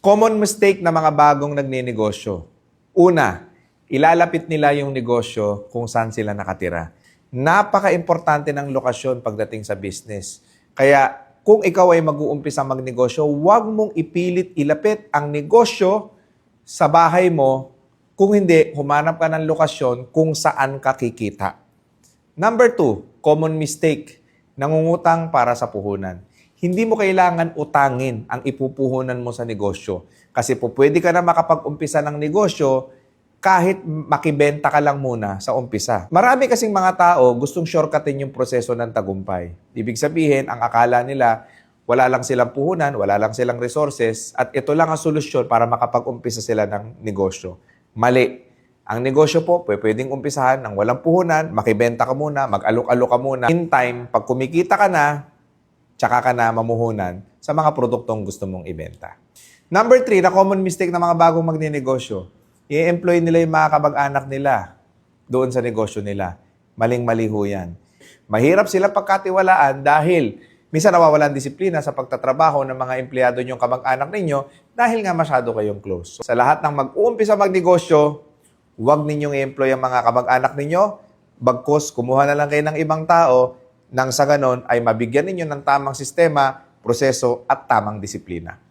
Common mistake na mga bagong nagninegosyo. Una, ilalapit nila yung negosyo kung saan sila nakatira. Napaka-importante ng lokasyon pagdating sa business. Kaya kung ikaw ay mag-uumpisa magnegosyo, huwag mong ipilit ilapit ang negosyo sa bahay mo. Kung hindi, humanap ka ng lokasyon kung saan ka kikita. Number two, common mistake, nangungutang para sa puhunan. Hindi mo kailangan utangin ang ipupuhunan mo sa negosyo. Kasi po pwede ka na makapag-umpisa ng negosyo kahit makibenta ka lang muna sa umpisa. Marami kasing mga tao gustong shortcutin yung proseso ng tagumpay. Ibig sabihin, ang akala nila, wala lang silang puhunan, wala lang silang resources, at ito lang ang solusyon para makapag-umpisa sila ng negosyo. Mali. Ang negosyo po, pwe- pwedeng umpisahan ng walang puhunan, makibenta ka muna, mag-alok-alok ka muna. In time, pag kumikita ka na, tsaka ka na mamuhunan sa mga produktong gusto mong ibenta. Number three, na common mistake ng mga bagong magninegosyo, i-employ nila yung mga kamag-anak nila doon sa negosyo nila. Maling-mali ho yan. Mahirap sila pagkatiwalaan dahil minsan nawawalan disiplina sa pagtatrabaho ng mga empleyado niyong kamag-anak ninyo dahil nga masyado kayong close. Sa lahat ng mag-uumpisa magnegosyo, huwag ninyong i-employ ang mga kamag-anak ninyo, bagkos kumuha na lang kayo ng ibang tao nang sa ganon ay mabigyan ninyo ng tamang sistema, proseso at tamang disiplina.